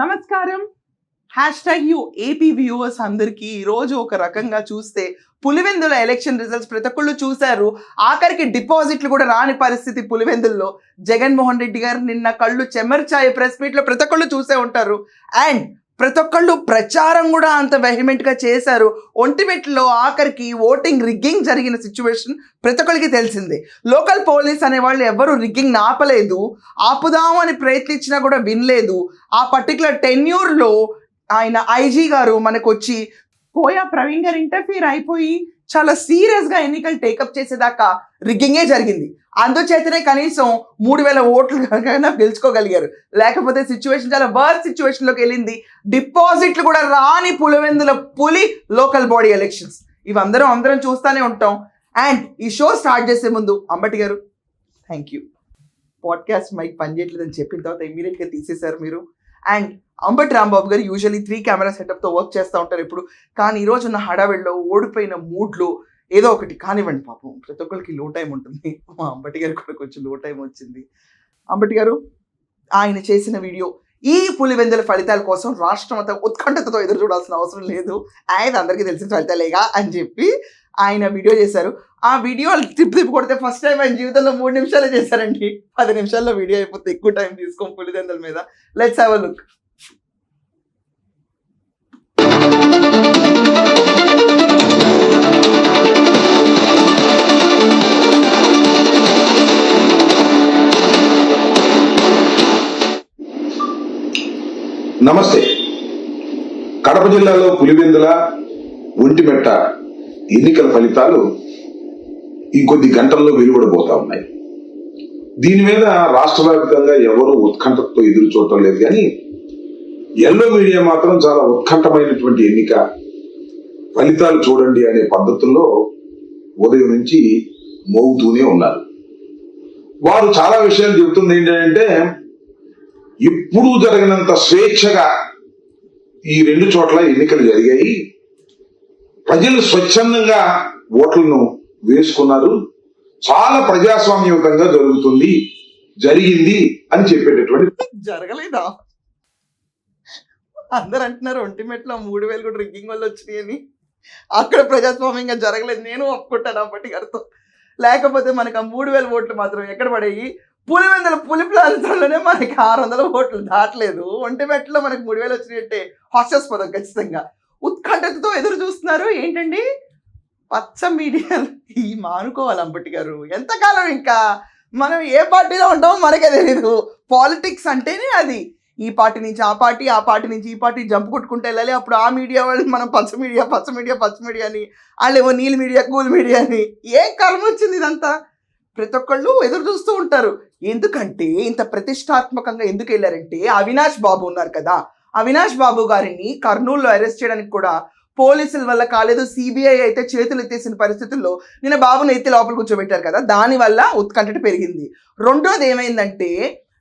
నమస్కారం. Hashtag U AP viewers అందరికీ ఈరోజు ఒక రకంగా చూస్తే పులివెందుల ఎలక్షన్ రిజల్ట్స్ ప్రతి ఒక్కళ్ళు చూశారు. ఆఖరికి డిపాజిట్లు కూడా రాని పరిస్థితి పులివెందుల్లో. జగన్మోహన్ రెడ్డి గారు నిన్న కళ్ళు చెమర్చాయి ప్రెస్ మీట్లో ప్రతి ఒక్కళ్ళు చూసే ఉంటారు. అండ్ ప్రతి ఒక్కళ్ళు ప్రచారం కూడా అంత వెహిమెంట్గా చేశారు. ఒంటిమెట్లో ఆఖరికి ఓటింగ్ రిగ్గింగ్ జరిగిన సిచ్యువేషన్ ప్రతి ఒక్కరికి తెలిసిందే. లోకల్ పోలీస్ అనే వాళ్ళు ఎవరు రిగ్గింగ్ ఆపలేదు ఆపుదామని ప్రయత్నించినా కూడా వినలేదు. ఆ పర్టికులర్ టెన్యూర్లో ఆయన ఐజీ గారు మనకు వచ్చి పోయా ప్రవీణ్ గారు ఇంటర్ఫీర్ అయిపోయి చాలా సీరియస్గా ఎన్నికలు టేకప్ చేసేదాకా రిగ్గింగే జరిగింది. అందుచేతనే కనీసం మూడు వేల ఓట్లు కనుక గెలుచుకోగలిగారు. లేకపోతే సిచ్యువేషన్ చాలా వర్స్ సిచ్యువేషన్లోకి వెళ్ళింది. డిపాజిట్లు కూడా రాని పులివెందుల పులి లోకల్ బాడీ ఎలక్షన్స్ ఇవందరం అందరం చూస్తూనే ఉంటాం. అండ్ ఈ షో స్టార్ట్ చేసే ముందు అంబటి గారు థ్యాంక్ యూ పాడ్కాస్ట్ మైక్ పనిచేయట్లేదని చెప్పిన తర్వాత immediate గా తీసేశారు మీరు. అండ్ అంబటి రాంబాబు గారు యూజువలీ త్రీ కెమెరా సెటప్తో వర్క్ చేస్తూ ఉంటారు ఇప్పుడు. కానీ ఈ రోజు ఉన్న హడావిడిలో ఓడిపోయిన మూడ్లో ఏదో ఒకటి కానివ్వండి పాపం. ప్రతి ఒక్కరికి లో టైం ఉంటుంది. మా అంబటి గారు కూడా కొంచెం లో టైం వచ్చింది. అంబటి గారు ఆయన చేసిన వీడియో ఈ పులివెందుల ఫలితాల కోసం రాష్ట్రం అంతా ఉత్కంఠతతో ఎదురు చూడాల్సిన అవసరం లేదు. ఆయన అందరికీ తెలిసిన ఫలితాలేగా అని చెప్పి ఆయన వీడియో చేశారు. ఆ వీడియో తిప్పి తిప్పి కొడితే ఫస్ట్ టైం ఆయన జీవితంలో మూడు నిమిషాలే చేశారండి. పది నిమిషాల్లో వీడియో అయిపోతే ఎక్కువ టైం తీసుకోం పులివెందుల మీద. లెట్స్ హ్యావ్ అ లుక్ నమస్తే. కడప జిల్లాలో పులివెందుల ఒంటిమెట్ట ఎన్నికల ఫలితాలు ఇంకొద్ది గంటల్లో వెలువడబోతా ఉన్నాయి. దీని మీద రాష్ట్ర వ్యాప్తంగా ఎవరు ఉత్కంఠతో ఎదురు చూడటం లేదు కానీ ఎల్లో మీడియా మాత్రం చాలా ఉత్కంఠమైనటువంటి ఎన్నిక. ఫలితాలు చూడండి అనే పద్ధతుల్లో ఉదయం నుంచి మోగుతూనే ఉన్నారు. వారు చాలా విషయాలు చెబుతుంది ఏంటంటే ఎప్పుడూ జరిగినంత స్వేచ్ఛగా ఈ రెండు చోట్ల ఎన్నికలు జరిగాయి. ప్రజలు స్వచ్ఛందంగా ఓట్లను వేసుకున్నారు. చాలా ప్రజాస్వామ్యయుతంగా జరుగుతుంది జరిగింది అని చెప్పేటటువంటి జరగలేదా? అందరు అంటున్నారు ఒంటిమెట్లో మూడు వేలు కూడా రిగ్గింగ్ వల్ల వచ్చినాయని. అక్కడ ప్రజాస్వామ్యంగా జరగలేదు. నేను ఒప్పుకుంటాను అప్పటి గారితో లేకపోతే మనకు ఆ మూడు వేల ఓట్లు మాత్రం ఎక్కడ పడేయి? పులివెందుల పులి ప్రాంతాల్లోనే మనకి ఆరు వందల ఓట్లు దాటలేదు. ఒంటిమెట్లో మనకి మూడు వేలు వచ్చినట్టే హాస్యాస్పదం ఖచ్చితంగా. ఉత్కంఠతతో ఎదురు చూస్తున్నారు. ఏంటండి? పచ్చ మీడియా ఈ మానుకోవాలి అంబటి గారు. ఎంతకాలం ఇంకా? మనం ఏ పార్టీలో ఉంటామో మనకే తెలియదు పాలిటిక్స్ అంటేనే అది. ఈ పార్టీ నుంచి ఆ పార్టీ ఆ పార్టీ నుంచి ఈ పార్టీ జంప్ కొట్టుకుంటూ వెళ్ళాలి. అప్పుడు ఆ మీడియా వాళ్ళు మనం పచ్చ మీడియా పచ్చ మీడియా పచ్చ మీడియా అని వాళ్ళేమో నీళ్ళ మీడియా కూల్ మీడియా అని. ఏం కర్మ వచ్చింది ఇదంతా? ప్రతి ఒక్కళ్ళు ఎదురు చూస్తూ ఉంటారు. ఎందుకంటే ఇంత ప్రతిష్టాత్మకంగా ఎందుకు వెళ్ళారంటే అవినాష్ బాబు ఉన్నారు కదా. అవినాష్ బాబు గారిని కర్నూలులో అరెస్ట్ చేయడానికి కూడా పోలీసుల వల్ల కాలేదు. సిబిఐ అయితే చేతులు ఎత్తేసిన పరిస్థితుల్లో నిన్న బాబుని ఎత్తి లోపల కూర్చోబెట్టారు కదా. దానివల్ల ఉత్కంఠట పెరిగింది. రెండోది ఏమైందంటే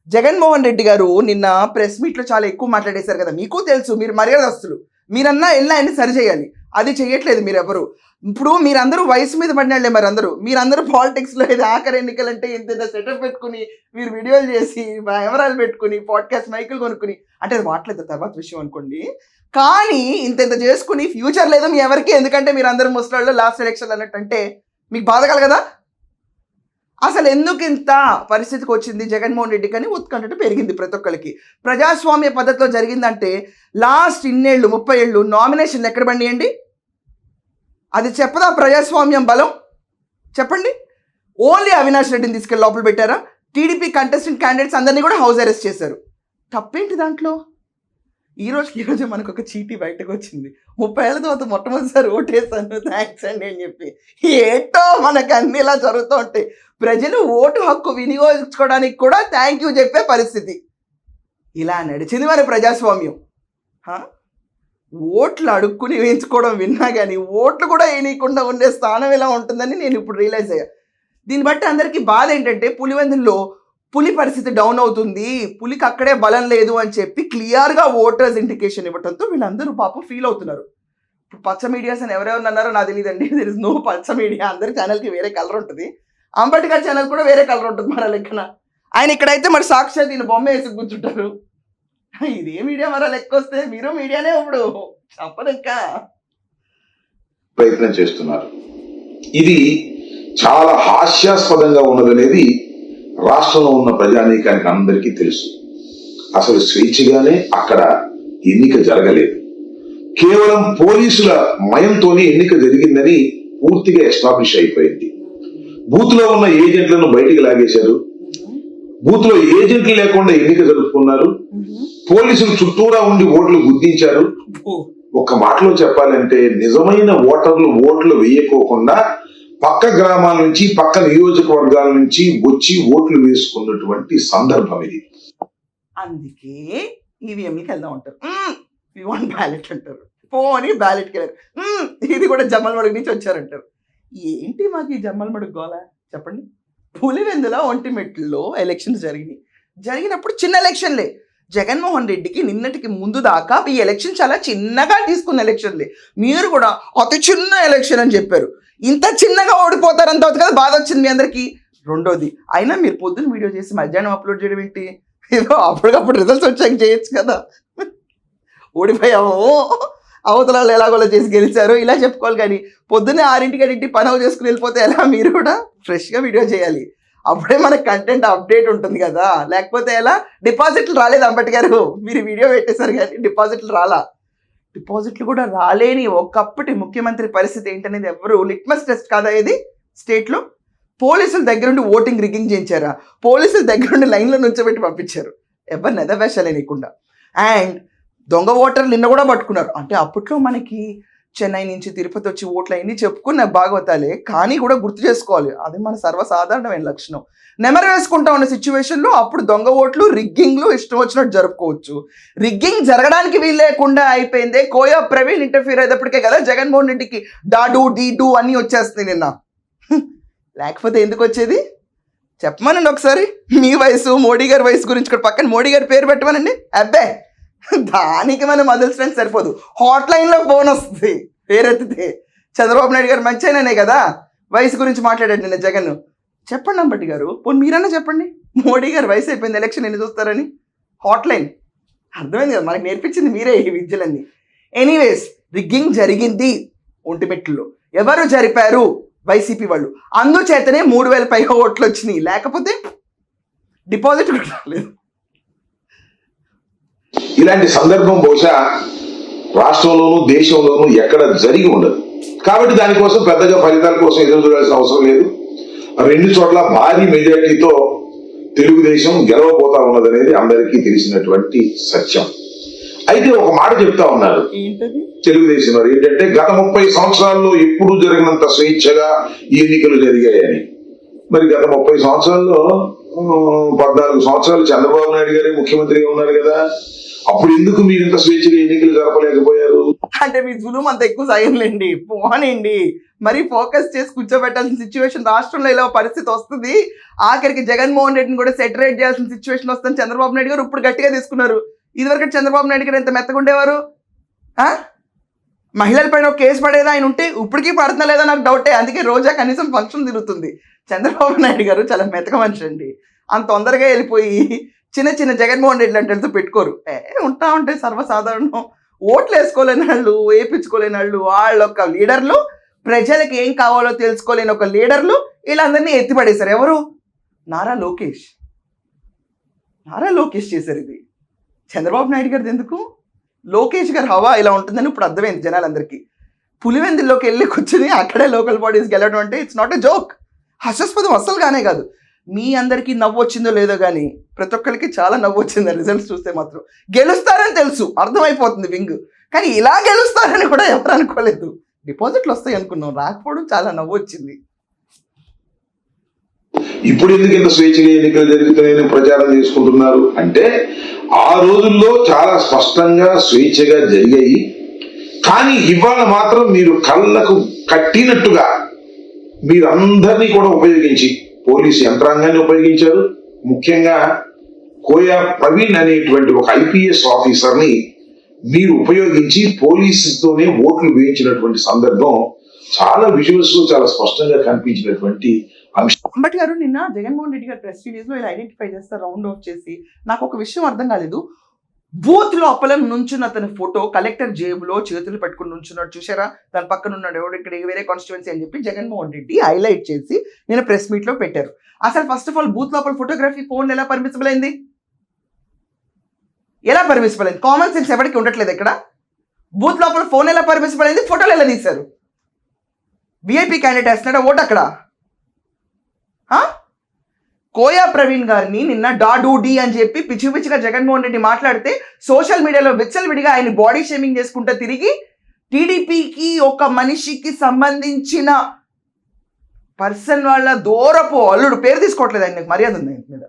జగన్మోహన్ రెడ్డి గారు నిన్న ప్రెస్ మీట్లో చాలా ఎక్కువ మాట్లాడేశారు కదా. మీకు తెలుసు మీరు మర్యాదస్తులు. మీరన్నా వెళ్ళి ఆయన్ని సరిచేయాలి అది చేయట్లేదు మీరెవరు. ఇప్పుడు మీరందరూ వయసు మీద పడినాళ్ళే మరి అందరూ మీరందరూ పాలిటిక్స్లో ఇది ఆఖరి ఎన్నికలంటే ఇంత ఇంత సెటప్ పెట్టుకుని మీరు వీడియోలు చేసి కెమెరాలు పెట్టుకుని పాడ్కాస్ట్ మైకులు కొనుక్కుని. అంటే అది వాట్లేదు తర్వాత విషయం అనుకోండి. కానీ ఇంత ఇంత చేసుకుని ఫ్యూచర్ లేదు మీ ఎవరికి. ఎందుకంటే మీరు అందరూ ముసలాళ్ళు లాస్ట్ ఎలక్షన్ అన్నట్టు అంటే మీకు బాధ కలగదా? అసలు ఎందుకు ఇంత పరిస్థితికి వచ్చింది జగన్మోహన్ రెడ్డి కానీ ఉత్కంఠట పెరిగింది ప్రతి ఒక్కరికి ప్రజాస్వామ్య పద్ధతిలో జరిగిందంటే లాస్ట్ ఇన్నేళ్ళు ముప్పై ఏళ్ళు నామినేషన్లు ఎక్కడ బండియండి అది చెప్పదా ప్రజాస్వామ్యం బలం? చెప్పండి. ఓన్లీ అవినాష్ రెడ్డిని తీసుకెళ్ళి లోపల పెట్టారా? టీడీపీ కంటెస్టెంట్ క్యాండిడేట్స్ అందరినీ కూడా హౌస్ అరెస్ట్ చేశారు. తప్పేంటి దాంట్లో? ఈ రోజు ఈ మనకు ఒక చీటీ బయటకు వచ్చింది. ముప్పై ఏళ్ళ తర్వాత మొట్టమొదటిసారి ఓటేసాను థ్యాంక్స్ అండి అని చెప్పి. ఏంటో మనకు అన్ని ఇలా జరుగుతూ ఉంటాయి. ప్రజలు ఓటు హక్కు వినియోగించుకోవడానికి కూడా థ్యాంక్ యూ చెప్పే పరిస్థితి. ఇలా నడిచింది మరి ప్రజాస్వామ్యం. హా? ఓట్లు అడుక్కుని వేయించుకోవడం విన్నా కానీ ఓట్లు కూడా వేయనీయకుండా ఉండే స్థానం ఎలా ఉంటుందని నేను ఇప్పుడు రియలైజ్ అయ్యా. దీన్ని బట్టి అందరికీ బాధ ఏంటంటే పులివెందుల్లో పులి పరిస్థితి డౌన్ అవుతుంది పులికి అక్కడే బలం లేదు అని చెప్పి క్లియర్గా ఓటర్స్ ఇండికేషన్ ఇవ్వడంతో వీళ్ళందరూ పాపం ఫీల్ అవుతున్నారు. ఇప్పుడు పచ్చ మీడియాస్ అని ఎవరెవరు అన్నారో నాకు తెలియదండి దర్ ఇస్ నో పచ్చ మీడియా అందరి ఛానల్కి వేరే కలర్ ఉంటుంది. అంబేద్కర్ ఛానల్ కూడా వేరే కలర్ ఉంటుంది మన లెక్కన. ఆయన ఇక్కడైతే మరి సాక్షాత్ దీని బొమ్మ వేసి కూర్చుంటారు. ఇదే మీడియా మరో లెక్క వస్తే మీరు మీడియానే ఇప్పుడు. చెప్పదు ఇంకా ప్రయత్నం చేస్తున్నారు. ఇది చాలా హాస్యాస్పదంగా ఉన్నదనేది రాష్ట్రంలో ఉన్న ప్రజానీకానికి అందరికీ తెలుసు. అసలు స్వేచ్ఛగానే అక్కడ ఎన్నిక జరగలేదు. కేవలం పోలీసుల మయంతోనే ఎన్నిక జరిగిందని పూర్తిగా ఎస్టాబ్లిష్ అయిపోయింది. బూత్లో ఉన్న ఏజెంట్లను బయటికి లాగేశారు. బూత్లో ఏజెంట్లు లేకుండా ఎన్నిక జరుపుకున్నారు. పోలీసులు చుట్టూరా ఉండి ఓట్లు గుర్తించారు ఒక మాటలో చెప్పాలంటే నిజమైన ఓటర్లు ఓట్లు వేయకోకుండా పక్క గ్రామాల నుంచి పక్క నియోజకవర్గాల నుంచి వచ్చి ఓట్లు వేసుకున్నటువంటి సందర్భం ఇది. అందుకే ఈవీఎంకి వెళ్దాం అంటారు. వి వాంట్ బ్యాలెట్ అంటారు. పోని బ్యాలెట్కి వెళ్ళారు. మ్మ్, ఇది కూడా జమ్మలమడుగు నుంచి వచ్చారంటారు. ఏంటి మాకు ఈ జమ్మలమడుగు గోల? చెప్పండి. పులివెందుల ఒంటిమెట్లో ఎలక్షన్స్ జరిగినాయి. జరిగినప్పుడు చిన్న ఎలక్షన్లే. జగన్మోహన్ రెడ్డికి నిన్నటికి ముందు దాకా ఈ ఎలక్షన్ చాలా చిన్నగా తీసుకున్న ఎలక్షన్లే. మీరు కూడా అతి చిన్న ఎలక్షన్ అని చెప్పారు. ఇంత చిన్నగా ఓడిపోతారని తర్వాత కదా బాధ వచ్చింది మీ అందరికీ? రెండోది అయినా మీరు పొద్దున్న వీడియో చేసి మధ్యాహ్నం అప్లోడ్ చేయడం ఏంటి? ఏదో అప్పటికప్పుడు రిజల్ట్స్ వచ్చాక చేయొచ్చు కదా. ఓడిపోయాము. అవతలాలు ఎలాగోలా చేసి గెలిచారు. ఇలా చెప్పుకోవాలి కానీ పొద్దున్నే ఆరింటికి ఇంటి పని చేసుకుని వెళ్ళిపోతే ఎలా? మీరు కూడా ఫ్రెష్గా వీడియో చేయాలి. అప్పుడే మనకు కంటెంట్ అప్డేట్ ఉంటుంది కదా. లేకపోతే ఎలా? డిపాజిట్లు రాలేదు అంబటి గారు. మీరు వీడియో పెట్టేశారు కానీ డిపాజిట్లు రాలా. డిపాజిట్లు కూడా రాలేని ఒకప్పటి ముఖ్యమంత్రి పరిస్థితి ఏంటనేది ఎవరు? లిట్మస్ టెస్ట్ కాదా ఇది స్టేట్లో పోలీసుల దగ్గరుండి ఓటింగ్ రిగ్గింగ్ చేయించారా? పోలీసుల దగ్గరుండి లైన్లో నుంచోబెట్టి పంపించారు. ఎవరు ఎదవేషాలే నీకుండా అండ్ దొంగ ఓటర్లు నిన్న కూడా పట్టుకున్నారు. అంటే అప్పట్లో మనకి చెన్నై నుంచి తిరుపతి వచ్చి ఓట్లు అయింది చెప్పుకున్న భాగవతాలే కానీ కూడా గుర్తు చేసుకోవాలి. అది మన సర్వసాధారణమైన లక్షణం. నెమరు వేసుకుంటా ఉన్న సిచ్యువేషన్లో అప్పుడు దొంగ ఓట్లు రిగ్గింగ్లు ఇష్టం వచ్చినట్టు జరుపుకోవచ్చు. రిగ్గింగ్ జరగడానికి వీలు లేకుండా అయిపోయిందే. కోయా ప్రవీణ్ ఇంటర్ఫీర్ అయ్యేటప్పటికే కదా జగన్మోహన్ రెడ్డికి డాడు డీ డూ అన్నీ వచ్చేస్తుంది నిన్న. లేకపోతే ఎందుకు వచ్చేది? చెప్పమనండి ఒకసారి. మీ వయసు మోడీ గారి వయసు గురించి కూడా పక్కన మోడీ గారి పేరు పెట్టమనండి. అబ్బే! దానికి మనం వదిలించడానికి సరిపోదు. హాట్ లైన్లో ఫోన్ వస్తుంది. పేరెత్తితే. చంద్రబాబు నాయుడు గారు మంచి ఆయననే కదా? వయసు గురించి మాట్లాడాడు నిన్న జగన్. చెప్పండి అంబటి గారు. పోనీ మీరన్నా చెప్పండి. మోడీ గారు వయసు అయిపోయింది ఎలక్షన్ ఎన్ని చూస్తారని. హాట్ లైన్ అర్థమైంది కదా మనకి నేర్పించింది మీరే ఈ విద్యలన్నీ. ఎనీవేస్ రిగ్గింగ్ జరిగింది ఒంటిమెట్లో ఎవరు జరిపారు? వైసీపీ వాళ్ళు. అందుచేతనే మూడు వేల పైగా ఓట్లు వచ్చినాయి. లేకపోతే డిపాజిట్ కూడా రాలేదు. ఇలాంటి సందర్భం బహుశా రాష్ట్రంలోనూ దేశంలోనూ ఎక్కడ జరిగి ఉండదు. కాబట్టి దానికోసం పెద్దగా ఫలితాల కోసం ఎదురు చూడాల్సిన అవసరం లేదు. రెండు చోట్ల భారీ మెజార్టీతో తెలుగుదేశం గెలవబోతా ఉన్నదనేది అందరికీ తెలిసినటువంటి సత్యం. అయితే ఒక మాట చెప్తా ఉన్నారు తెలుగుదేశం వారు ఏంటంటే గత ముప్పై సంవత్సరాల్లో ఎప్పుడూ జరిగినంత స్వేచ్ఛగా ఎన్నికలు జరిగాయని. మరి గత ముప్పై సంవత్సరాల్లో పద్నాలుగు సంవత్సరాలు చంద్రబాబు నాయుడు గారే ముఖ్యమంత్రిగా ఉన్నారు కదా. అప్పుడు ఎందుకు మీరు ఇంత స్వేచ్ఛగా ఎన్నికలు జరపలేకపోయారు? అంటే మీ జులుం అంత ఎక్కువ సాయంలేండి పోనండి. మరి ఫోకస్ చేసి కూర్చోబెట్టాల్సిన సిచ్యువేషన్ రాష్ట్రంలో ఇలా పరిస్థితి వస్తుంది. ఆఖరికి జగన్మోహన్ రెడ్డిని కూడా సెటరేట్ చేయాల్సిన సిచ్యువేషన్ వస్తుంది చంద్రబాబు నాయుడు గారు ఇప్పుడు గట్టిగా తీసుకున్నారు. ఇదివరకు చంద్రబాబు నాయుడు గారు ఎంత మెత్తగుండేవారు? ఆ? మహిళల పైన ఒక కేసు పడేదా ఆయన ఉంటే ఇప్పటికీ పడుతున్నా లేదా నాకు డౌటే. అందుకే రోజా కనీసం ఫంక్షన్ తిరుగుతుంది. చంద్రబాబు నాయుడు గారు చాలా మెతక మనిషి అండి. అంత తొందరగా వెళ్ళిపోయి చిన్న చిన్న జగన్మోహన్ రెడ్డి అంటే పెట్టుకోరు. ఏ ఉంటా ఉంటే సర్వసాధారణం. ఓట్లు వేసుకోలేని వాళ్ళు వేయించుకోలేని వాళ్ళు వాళ్ళ ఒక లీడర్లు ప్రజలకు ఏం కావాలో తెలుసుకోలేని ఒక లీడర్లు వీళ్ళందరినీ ఎత్తిపడేశారు. ఎవరు? నారా లోకేష్. నారా లోకేష్ చేశారు ఇది. చంద్రబాబు నాయుడు గారిది ఎందుకు? లోకేష్ గారు హవా ఇలా ఉంటుందని ఇప్పుడు అర్థమైంది జనాలందరికీ. పులివెందుల్లోకి వెళ్ళి కూర్చుని అక్కడే లోకల్ బాడీస్ గెలవడం అంటే ఇట్స్ నాట్ ఎ జోక్ హాస్యాస్పదం అస్సలు కానే కాదు. మీ అందరికీ నవ్వు వచ్చిందో లేదో కానీ ప్రతి ఒక్కరికి చాలా నవ్వు వచ్చింది. రిజల్ట్స్ చూస్తే మాత్రం గెలుస్తారని తెలుసు. అర్థమైపోతుంది వింగ్. కానీ ఇలా గెలుస్తారని కూడా ఎవరు అనుకోలేదు. డిపాజిట్లు వస్తాయి అనుకున్నాం. రాకపోవడం చాలా నవ్వు వచ్చింది. ఇప్పుడు ఎందుకు ఇంత స్వేచ్ఛగా ఎన్నికలు జరుగుతున్నాయని ప్రచారం చేసుకుంటున్నారు? అంటే ఆ రోజుల్లో చాలా స్పష్టంగా స్వేచ్ఛగా జరిగాయి. కానీ ఇవాళ మాత్రం మీరు కళ్ళకు కట్టినట్టుగా మీరు అందరినీ కూడా ఉపయోగించి పోలీసు యంత్రాంగాన్ని ఉపయోగించారు. ముఖ్యంగా కోయా ప్రవీణ్ అనేటువంటి ఒక ఐపీఎస్ ఆఫీసర్ని మీరు ఉపయోగించి పోలీసుతోనే ఓట్లు వేయించినటువంటి సందర్భం చాలా విజువల్స్ చాలా స్పష్టంగా కనిపించినటువంటి అంశం. అంబటి గారు నిన్న జగన్మోహన్ రెడ్డి గారు ప్రెస్ రిలీజ్లో ఇలా ఐడెంటిఫై చేస్తారు రౌండ్ ఆఫ్ చేసి నాకు ఒక విషయం అర్థం కాలేదు. బూత్ లోపల నుంచున్న అతని ఫోటో కలెక్టర్ జేబులో చేతులు పెట్టుకుని నుంచున్నాడు. చూసారా దాని పక్కన ఉన్నాడు ఎవడు? ఇక్కడ వేరే కాన్స్టిట్యున్సీ అని చెప్పి జగన్మోహన్ రెడ్డి హైలైట్ చేసి నేను ప్రెస్ మీట్లో పెట్టారు. అసలు ఫస్ట్ ఆఫ్ ఆల్ బూత్ లోపల ఫోటోగ్రఫీ ఫోన్ ఎలా పర్మిసిబుల్ అయింది? ఎలా పర్మిసిబుల్ అయింది? కామన్ సెన్స్ ఎవరికి ఉండట్లేదు ఇక్కడ? బూత్ లోపల ఫోన్ ఎలా పర్మిసిబుల్ అయింది? ఫోటోలు ఎలా తీశారు? VIP candidate వేస్తున్నాడా? ఓటు అక్కడ? కోయా ప్రవీణ్ గారిని నిన్న డాడూ డి అని చెప్పి పిచ్చి పిచ్చిగా జగన్మోహన్ రెడ్డి మాట్లాడితే సోషల్ మీడియాలో విచ్చలవిడిగా ఆయన బాడీ షేమింగ్ చేసుకుంటూ తిరిగి టీడీపీకి ఒక మనిషికి సంబంధించిన పర్సన్ వాళ్ళ దూరపు అల్లుడు పేరు తీసుకోవట్లేదు ఆయనకు మర్యాద ఉంది ఆయన మీద.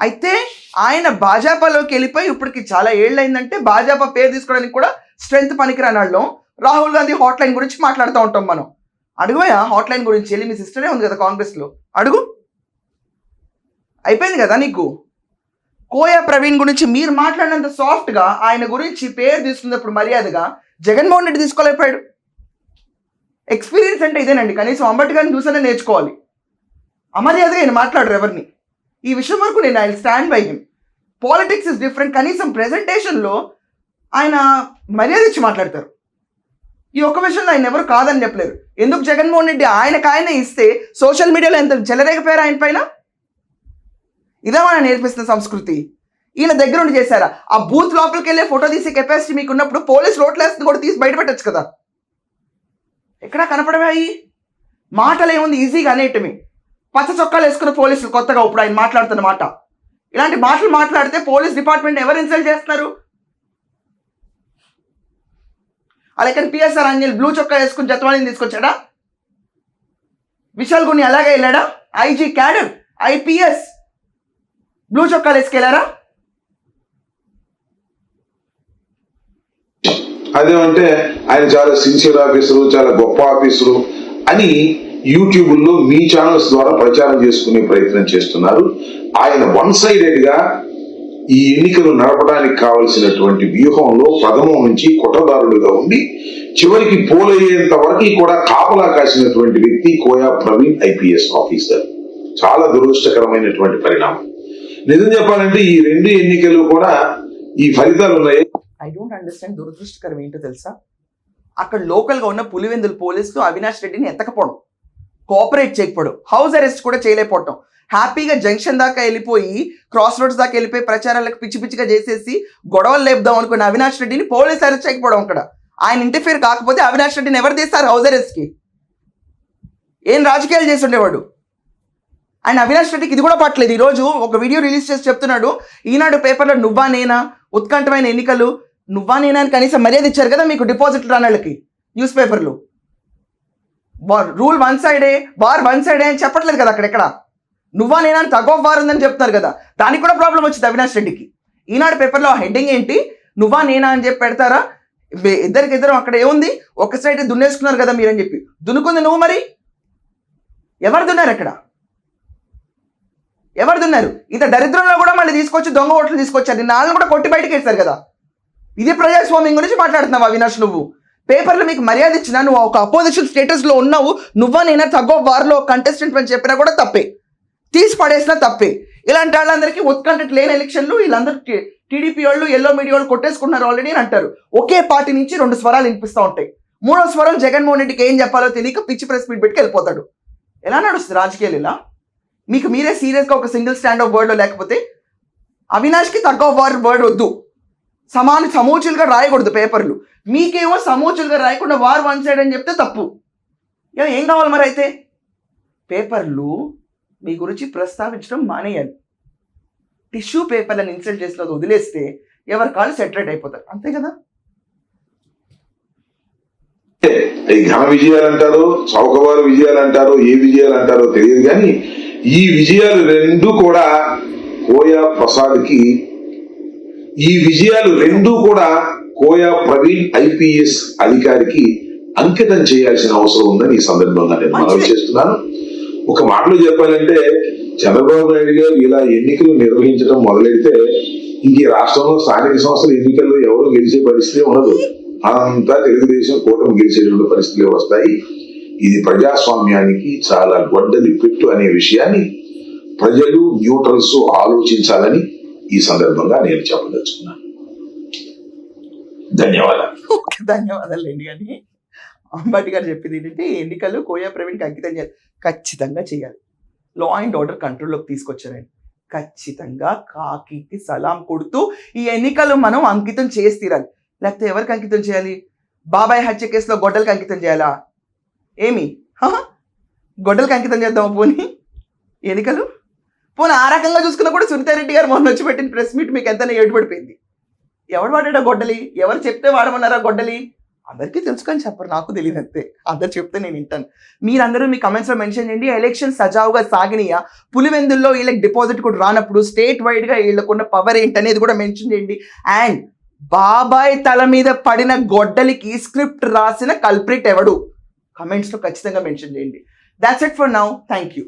అయితే ఆయన భాజపాలోకి వెళ్ళిపోయి ఇప్పటికి చాలా ఏళ్ళైందంటే భాజపా పేరు తీసుకోవడానికి కూడా స్ట్రెంత్ పనికిరాని వాళ్ళం. రాహుల్ గాంధీ హాట్ లైన్ గురించి మాట్లాడుతూ ఉంటాం మనం. అడుగుయా హాట్ లైన్ గురించి. వెళ్ళి మీ సిస్టరే ఉంది కదా కాంగ్రెస్లో. అడుగు. అయిపోయింది కదా నీకు? కోయా ప్రవీణ్ గురించి మీరు మాట్లాడినంత సాఫ్ట్గా ఆయన గురించి పేరు తీసుకున్నప్పుడు మర్యాదగా జగన్మోహన్ రెడ్డి తీసుకోలేకపోయాడు. ఎక్స్పీరియన్స్ అంటే ఇదేనండి కనీసం అంబేద్కర్ని చూసనే నేర్చుకోవాలి. అమర్యాదగా ఆయన మాట్లాడరు ఎవరిని. ఈ విషయం వరకు నేను ఆయన stand by him politics is different కనీసం ప్రెజెంటేషన్లో ఆయన మర్యాద ఇచ్చి మాట్లాడతారు. ఈ ఒక్క విషయంలో ఆయన ఎవరు కాదని చెప్పలేరు. ఎందుకు జగన్మోహన్ రెడ్డి ఆయనకు ఆయన ఇస్తే సోషల్ మీడియాలో ఎంత చెలరేగిపోయారు ఆయన పైన? ఇదే మనం నేర్పిస్తున్న సంస్కృతి. ఈయన దగ్గర ఉండి చేశారా? ఆ బూత్ లోపలికి వెళ్ళే ఫోటో తీసే కెపాసిటీ మీకు ఉన్నప్పుడు పోలీస్ రోడ్లు కూడా తీసి బయట పెట్టచ్చు కదా. ఎక్కడా కనపడవాయి మాటలు ఏముంది ఈజీగా అనేటివి. పచ్చ చొక్కాలు వేసుకున్న పోలీసులు కొత్తగా ఇప్పుడు ఆయన మాట్లాడుతున్న మాట. ఇలాంటి మాటలు మాట్లాడితే పోలీస్ డిపార్ట్మెంట్ ఎవరు ఇన్సల్ట్ చేస్తున్నారు? అలాగే పిఎస్ఆర్ అంజల్ బ్లూ చొక్కా వేసుకుని జత్వాళిని తీసుకొచ్చాడా? విశాల్ గుని అలాగే వెళ్ళాడా? IG cadre? ఐపీఎస్? బ్లూ చొక్కాలు వేసుకెళ్ళారా అదేమంటే ఆయన చాలా సిన్సియర్ ఆఫీసరు చాలా గొప్ప ఆఫీసరు అని యూట్యూబ్లో మీ ఛానల్స్ ద్వారా ప్రచారం చేసుకునే ప్రయత్నం చేస్తున్నారు. ఆయన వన్ సైడెడ్గా ఈ ఎన్నికలు నడపడానికి కావలసినటువంటి వ్యూహంలో ప్రథమం నుంచి కుట్రదారుడుగా ఉండి చివరికి పోలయ్యేంత వరకు కూడా కాపలా కాసినటువంటి వ్యక్తి కోయా ప్రవీణ్ ఐపీఎస్ ఆఫీసర్ చాలా దురదృష్టకరమైనటువంటి పరిణామం. నిజం చెప్పాలంటే ఈ రెండు ఎన్నికలు కూడా ఈ ఫలితాలు ఉన్నాయి. ఐ డోంట్ అండర్స్టాండ్ దురదృష్టకరం ఏంటో తెలుసా? అక్కడ లోకల్గా ఉన్న పులివెందుల పోలీసులు అవినాష్ రెడ్డిని ఎత్తకపోవడం కోఆపరేట్ చేయకపోవడం హౌస్ అరెస్ట్ కూడా చేయలేకపోవడం హ్యాపీగా జంక్షన్ దాకా వెళ్ళిపోయి క్రాస్ రోడ్స్ దాకా వెళ్ళిపోయి ప్రచారాలకు పిచ్చి పిచ్చిగా చేసేసి గొడవలు లేపుదాం అనుకున్న అవినాష్ రెడ్డిని పోలీస్ అరెస్ట్ చేయకపోవడం అక్కడ. ఆయన ఇంటర్ఫియర్ కాకపోతే అవినాష్ రెడ్డిని ఎవరు తీస్తారు హౌస్ అరెస్ట్కి ఏం రాజకీయాలు చేసి ఉండేవాడు అండ్ అవినాష్ రెడ్డికి ఇది కూడా పట్టలేదు. ఈరోజు ఒక వీడియో రిలీజ్ చేసి చెప్తున్నాడు ఈనాడు పేపర్లో నువ్వా నేనా ఉత్కంఠమైన ఎన్నికలు నువ్వా నేనా అని కనీసం మర్యాద ఇచ్చారు కదా మీకు డిపాజిట్ రానాళ్ళకి న్యూస్ పేపర్లు. రూల్ వన్ సైడే బార్ వన్ సైడే అని చెప్పట్లేదు కదా అక్కడెక్కడ నువ్వా నేనా అని తగ్గ బార్ ఉందని చెప్తున్నారు కదా దానికి కూడా ప్రాబ్లం వచ్చింది అవినాష్ రెడ్డికి. ఈనాడు పేపర్లో హెడ్డింగ్ ఏంటి? నువ్వా నేనా అని చెప్పి పెడతారా? ఇద్దరికి ఇద్దరు అక్కడ ఏముంది? ఒక సైడ్ దున్నేసుకున్నారు కదా మీరని చెప్పి. దున్నుకుంది నువ్వు మరి? ఎవరు దున్నారు అక్కడ? ఎవరు దున్నారు ఇంత దరిద్రంలో కూడా మళ్ళీ తీసుకొచ్చి దొంగ ఓట్లు తీసుకొచ్చారు. నిన్న వాళ్ళని కూడా కొట్టి బయటకు వేశారు కదా. ఇది ప్రజాస్వామ్యం గురించి మాట్లాడుతున్నావు అవినాష్ నువ్వు? పేపర్లో మీకు మర్యాద ఇచ్చినా నువ్వు ఒక అపోజిషన్ స్టేటస్లో ఉన్నావు. నువ్వా నేను తగ్గో వారిలో కంటెస్టెంట్ అని చెప్పినా కూడా తప్పే. తీసి పడేసినా తప్పే. ఇలాంటి వాళ్ళందరికీ ఉత్కంఠ లేని ఎలక్షన్లు వీళ్ళందరూ టీడీపీ వాళ్ళు ఎల్లో మీడియా వాళ్ళు కొట్టేసుకున్నారు ఆల్రెడీ అని అంటారు. ఒకే పార్టీ నుంచి రెండు స్వరాలు వినిపిస్తూ ఉంటాయి. మూడో స్వరం జగన్మోహన్ రెడ్డికి ఏం చెప్పాలో తెలియక పిచ్చి ప్రెస్ మీట్ పెట్టుకు వెళ్ళిపోతాడు. ఎలా నడుస్తుంది రాజకీయాలు ఇలా? మీకు మీరే సీరియస్గా ఒక సింగిల్ స్టాండ్ ఆఫ్ వర్డ్లో లేకపోతే అవినాష్కి తగ్గ వార్ వర్డ్ వద్దు. సమాన సమూచులుగా రాయకూడదు పేపర్లు. మీకేమో సమూచులుగా రాయకుండా వార్ వన్ సైడ్ అని చెప్తే తప్పు. ఏం కావాలి మరి అయితే? పేపర్లు మీ గురించి ప్రస్తావించడం మానేయాలి. టిష్యూ పేపర్లను ఇన్సల్ట్ చేసినది వదిలేస్తే ఎవరి కాళ్ళు సెటరేట్ అయిపోతారు. అంతే కదా? ఘన విజయాలు అంటారు చౌకవారు విజయాలు అంటారు ఏ విజయాలు అంటారో తెలియదు కానీ ఈ విజయాలు రెండు కూడా కోయా ప్రసాద్కి ఈ విజయాలు రెండు కూడా కోయా ప్రవీణ్ ఐపీఎస్ అధికారికి అంకితం చేయాల్సిన అవసరం ఉందని ఈ సందర్భంగా నేను మనవి. చేస్తున్నాను. ఒక మాటలో చెప్పాలంటే చంద్రబాబు నాయుడు గారు ఇలా ఎన్నికలు నిర్వహించడం మొదలెడితే ఇంక రాష్ట్రంలో స్థానిక సంస్థల ఎన్నికల్లో ఎవరు గెలిచే పరిస్థితి ఉండదు. అంతా తెలుగుదేశం కూటమి గెలిచేటువంటి పరిస్థితులు వస్తాయి. ఇది ప్రజాస్వామ్యానికి చాలా గొడ్డలి పెట్టు అనే విషయాన్ని ప్రజలు న్యూట్రల్స్ ఆలోచించాలని ఈ సందర్భంగా నేను చెప్పదలుచుకున్నాను. ధన్యవాదాలు. ధన్యవాదాలు అండి కానీ అంబాటి గారు చెప్పింది ఏంటంటే ఎన్నికలు కోయా ప్రవీణ్కి అంకితం చేయాలి. ఖచ్చితంగా చేయాలి. లా అండ్ ఆర్డర్ కంట్రోల్లోకి తీసుకొచ్చారండి. ఖచ్చితంగా కాకికి సలాం కొడుతూ ఈ ఎన్నికలు మనం అంకితం చేసి తీరాలి. లేకపోతే ఎవరికి అంకితం చేయాలి? బాబాయ్ హత్య కేసులో గొడ్డలకి అంకితం చేయాలా? ఏమి? గొడ్డలకి అంకితం చేద్దామా పోనీ? ఎన్నికలు పోనీ ఆ రకంగా చూసుకున్నా కూడా సునీతారెడ్డి గారు మొన్న వచ్చి పెట్టిన ప్రెస్ మీట్ మీకు ఎంత ఏడుపడిపోయింది. ఎవడు వాడాడా గొడ్డలి? ఎవరు చెప్తే వాడమన్నారా గొడ్డలి? అందరికీ తెలుసు కానీ చెప్పరు నాకు తెలియదు అంతే అందరు చెప్తే నేను వింటాను. మీరందరూ మీ కమెంట్స్లో మెన్షన్ చేయండి. ఎలక్షన్ సజావుగా సాగినయా? పులివెందుల్లో వీళ్ళకి డిపాజిట్ కూడా రానప్పుడు స్టేట్ వైడ్గా వీళ్ళకున్న పవర్ ఏంటనేది కూడా మెన్షన్ చేయండి. అండ్ బాబాయ్ తల మీద పడిన గొడ్డలికి స్క్రిప్ట్ రాసిన కల్ప్రిట్ ఎవడు? కమెంట్స్లో ఖచ్చితంగా మెన్షన్ చేయండి. That's it for now thank you